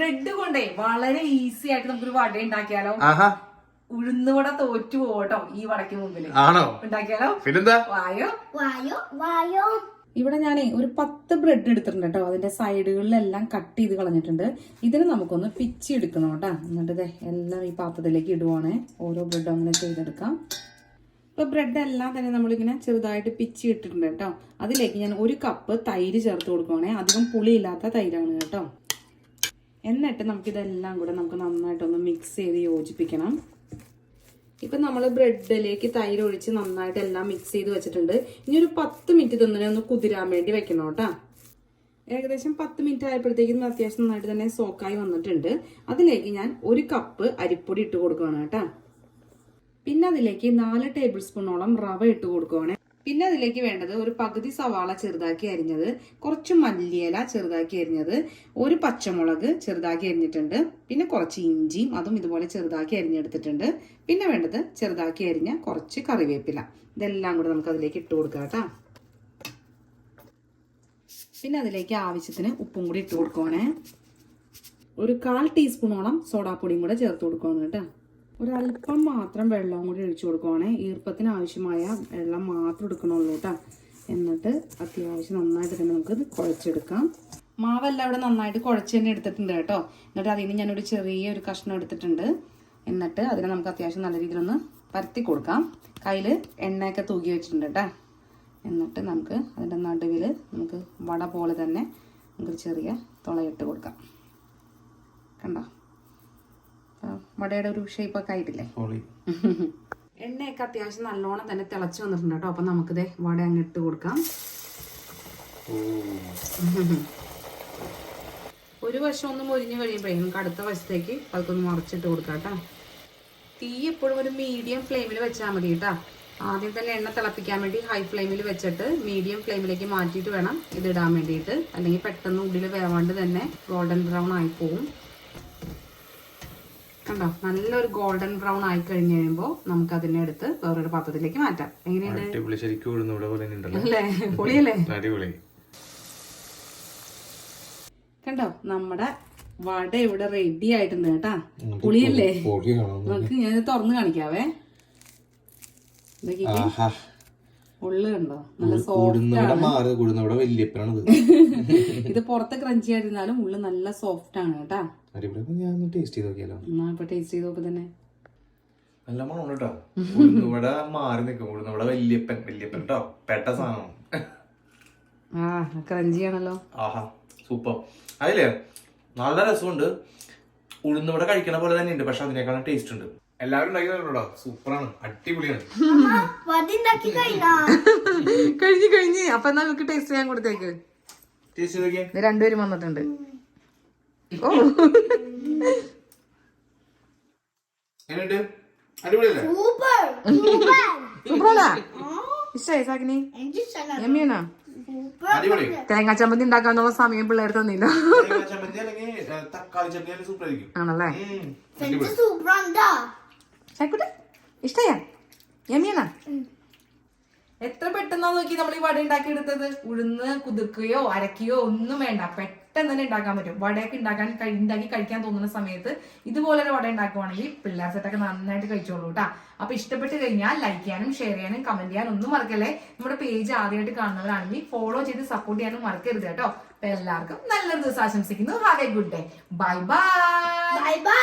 കൊണ്ടേ വളരെ ഈസി ആയിട്ട് നമുക്കൊരു വട ഉണ്ടാക്കിയാലോ? ആഹാ. ഉഴുന്നുവട തോറ്റു പോകട്ടോ ഈ വടക്ക് മുമ്പിൽ ആണോ? ഉണ്ടാക്കിയാലോ? പിന്നെന്താ? വായോ? വായോ വായോ. ഇവിടെ ഞാനേ ഒരു പത്ത് ബ്രെഡ് എടുത്തിട്ടുണ്ട് കേട്ടോ അതിന്റെ സൈഡുകളിലെല്ലാം കട്ട് ചെയ്ത് കളഞ്ഞിട്ടുണ്ട്. ഇതിന് നമുക്കൊന്ന് പിച്ചി എടുക്കണം കേട്ടോ എന്നിട്ട് ദേ എല്ലാം ഈ പാത്രത്തിലേക്ക് ഇടുവാണേ. ഓരോ ബ്രെഡും അങ്ങനെ ചെയ്തെടുക്കാം. ഇപ്പൊ ബ്രെഡ് എല്ലാം തന്നെ നമ്മളിങ്ങനെ ചെറുതായിട്ട് പിച്ചി ഇട്ടിട്ടുണ്ട് കേട്ടോ അതിലേക്ക് ഞാൻ ഒരു കപ്പ് തൈര് ചേർത്ത് കൊടുക്കുവാണേ. അധികം പുളിയില്ലാത്ത തൈരാണ് കേട്ടോ. എന്നിട്ട് നമുക്കിതെല്ലാം കൂടെ നമുക്ക് നന്നായിട്ടൊന്ന് മിക്സ് ചെയ്ത് യോജിപ്പിക്കണം. ഇപ്പൊ നമ്മൾ ബ്രെഡിലേക്ക് തൈര് ഒഴിച്ച് നന്നായിട്ട് എല്ലാം മിക്സ് ചെയ്ത് വെച്ചിട്ടുണ്ട്. ഇനി ഒരു പത്ത് മിനിറ്റ് തന്നെ ഒന്ന് കുതിരാൻ വേണ്ടി വെക്കണം കേട്ടോ. ഏകദേശം പത്ത് മിനിറ്റ് ആയപ്പോഴത്തേക്കും അത്യാവശ്യം നന്നായിട്ട് തന്നെ സോക്കായി വന്നിട്ടുണ്ട്. അതിലേക്ക് ഞാൻ ഒരു കപ്പ് അരിപ്പൊടി ഇട്ട് കൊടുക്കുകയാണ് കേട്ടോ. പിന്നെ അതിലേക്ക് നാല് ടേബിൾ സ്പൂണോളം റവ ഇട്ട് കൊടുക്കുവാണ് പിന്നെ അതിലേക്ക് വേണ്ടത് ഒരു പകുതി സവാള ചെറുതാക്കി അരിഞ്ഞത് കുറച്ച് മല്ലിയില ചെറുതാക്കി അരിഞ്ഞത് ഒരു പച്ചമുളക് ചെറുതാക്കി അരിഞ്ഞിട്ടുണ്ട് പിന്നെ കുറച്ച് ഇഞ്ചിയും അതും ഇതുപോലെ ചെറുതാക്കി അരിഞ്ഞെടുത്തിട്ടുണ്ട്. പിന്നെ വേണ്ടത് ചെറുതാക്കി അരിഞ്ഞ കുറച്ച് കറിവേപ്പില. ഇതെല്ലാം കൂടെ നമുക്ക് അതിലേക്ക് ഇട്ട് കൊടുക്കാം കേട്ടോ. പിന്നെ അതിലേക്ക് ആവശ്യത്തിന് ഉപ്പും കൂടി ഇട്ട് കൊടുക്കണേ ഒരു കാൽ ടീസ്പൂണോളം സോഡാപ്പൊടിയും കൂടെ ചേർത്ത് കൊടുക്കുവാണ് കേട്ടോ. ഒരല്പം മാത്രം വെള്ളവും കൂടി ഒഴിച്ചു കൊടുക്കുവാണേ. ഈർപ്പത്തിന് ആവശ്യമായ വെള്ളം മാത്രം എടുക്കണുള്ളൂ കേട്ടോ എന്നിട്ട് അത്യാവശ്യം നന്നായിട്ട് തന്നെ നമുക്ക് കുഴച്ചെടുക്കാം. മാവെല്ലാം ഇവിടെ നന്നായിട്ട് കുഴച്ച് തന്നെ എടുത്തിട്ടുണ്ട് കേട്ടോ. എന്നിട്ട് അതിന് ഞാനൊരു ചെറിയ ഒരു കഷ്ണം എടുത്തിട്ടുണ്ട്. എന്നിട്ട് അതിനെ നമുക്ക് അത്യാവശ്യം നല്ല രീതിയിലൊന്ന് പരത്തി കൊടുക്കാം. കയ്യിൽ എണ്ണയൊക്കെ തൂക്കി വെച്ചിട്ടുണ്ട് കേട്ടോ എന്നിട്ട് നമുക്ക് അതിന്റെ നടുവിൽ നമുക്ക് വട പോലെ തന്നെ നമുക്ക് ചെറിയ തുളയിട്ട് കൊടുക്കാം. കണ്ടോ? വടയുടെ ഒരു ഷേപ്പൊക്കെ ആയിട്ടില്ലേ? എണ്ണയൊക്കെ അത്യാവശ്യം നല്ലോണം തന്നെ തിളച്ച് വന്നിട്ടുണ്ട് കേട്ടോ. അപ്പം നമുക്കിത് വട അങ്ങ് ഇട്ട് കൊടുക്കാം. ഒരു വശം ഒന്ന് മൊരിഞ്ഞു കഴിയുമ്പോഴേ നമുക്ക് അടുത്ത വശത്തേക്ക് അതൊന്ന് മറിച്ചിട്ട് കൊടുക്കാം കേട്ടോ. തീ എപ്പോഴും ഒരു മീഡിയം ഫ്ലെയിമിൽ വെച്ചാൽ മതി കേട്ടോ. ആദ്യം തന്നെ എണ്ണ തിളപ്പിക്കാൻ വേണ്ടി ഹൈ ഫ്ലെയിമിൽ വെച്ചിട്ട് മീഡിയം ഫ്ലെയിമിലേക്ക് മാറ്റിയിട്ട് വേണം ഇത് ഇടാൻ വേണ്ടിയിട്ട്. അല്ലെങ്കിൽ പെട്ടെന്ന് ഉള്ളിൽ വേവാണ്ട് തന്നെ ഗോൾഡൻ ബ്രൗൺ ആയി പോവും. കണ്ടോ? നല്ലൊരു ഗോൾഡൻ ബ്രൗൺ ആയി കഴിഞ്ഞ് കഴിയുമ്പോൾ നമുക്ക് അതിനെ എടുത്ത് വേറൊരു പാത്രത്തിലേക്ക് മാറ്റാം. എങ്ങനെയുണ്ട്? അല്ലേ? പൊളിയല്ലേ? കണ്ടോ? നമ്മുടെ വട ഇവിടെ റെഡി ആയിട്ടുണ്ട് കേട്ടാ. പുളിയല്ലേ? നമുക്ക് ഞാൻ തുറന്ന് കാണിക്കാവേ. ഇതൊക്കെ ആഹാ ഉള്ളു കണ്ടോ? നല്ല സോഫ്റ്റ് ഇത്. പുറത്ത് ക്രഞ്ചി ആയിരുന്നാലും ഉള്ളു നല്ല സോഫ്റ്റ് ആണ് കേട്ടാ. ടേസ്റ്റ് ചെയ്ത് നോക്കിയാലോ? ഇപ്പൊ ടേസ്റ്റ് ചെയ്ത് തന്നെ. നല്ല മണം കേട്ടോ ഉഴുന്നുവട മാറി നിൽക്കും ഉഴുന്നുവട വല്യപ്പൻ വല്യപ്പൻ കേട്ടോ പെട്ട സാധനം. ആ ക്രഞ്ചി ആണല്ലോ. ആഹാ സൂപ്പർ അതില്ലേ നല്ല രസമുണ്ട്. ഉഴുന്നുവട കഴിക്കണ പോലെ തന്നെ ഉണ്ട് പക്ഷെ അതിനേക്കാളും ടേസ്റ്റ് ഉണ്ട്. എല്ലാവരും ഉണ്ടാക്കിയതല്ലോ സൂപ്പറാണ്. അടിപൊളിയാണ്. കഴിഞ്ഞു കഴിഞ്ഞാ. അപ്പൊ എന്നാ നമുക്ക് ടേസ്റ്റ് ചെയ്യാൻ കൊടുത്തേക്ക്. രണ്ടുപേരും വന്നിട്ടുണ്ട്. ഓ. ഇഷ്ടായി എമ്മിയാണോ തേങ്ങാ ചമ്മന്തി ഉണ്ടാക്കാനുള്ള സമയം പിള്ളേർ തന്നില്ല. ആണല്ലേ? എനിക്ക് ഇഷ്ടയാ? യമ്മിയാണോ എത്ര പെട്ടെന്നാ നോക്കി നമ്മൾ ഈ വട ഉണ്ടാക്കി എടുത്തത് ഉഴുന്ന് കുതിർക്കുകയോ അരക്കുകയോ ഒന്നും വേണ്ട. പെട്ടെന്ന് തന്നെ ഉണ്ടാക്കാൻ പറ്റും. വടയൊക്കെ ഉണ്ടാക്കാൻ ഉണ്ടാക്കി കഴിക്കാൻ തോന്നുന്ന സമയത്ത് ഇതുപോലെ ഒരു വട ഉണ്ടാക്കുവാണെങ്കിൽ പിള്ളേർ സെറ്റൊക്കെ നന്നായിട്ട് കഴിച്ചോളൂ കേട്ടാ അപ്പൊ ഇഷ്ടപ്പെട്ട് കഴിഞ്ഞാൽ ലൈക്ക് ചെയ്യാനും ഷെയർ ചെയ്യാനും കമന്റ് ചെയ്യാനും ഒന്നും മറക്കല്ലേ? നമ്മുടെ പേജ് ആദ്യമായിട്ട് കാണുന്നവരാണെങ്കിൽ ഫോളോ ചെയ്ത് സപ്പോർട്ട് ചെയ്യാനും മറക്കരുത് കേട്ടോ. അപ്പൊ എല്ലാവർക്കും നല്ലൊരു ദിവസം ആശംസിക്കുന്നു. Have a good day bye bye bye bye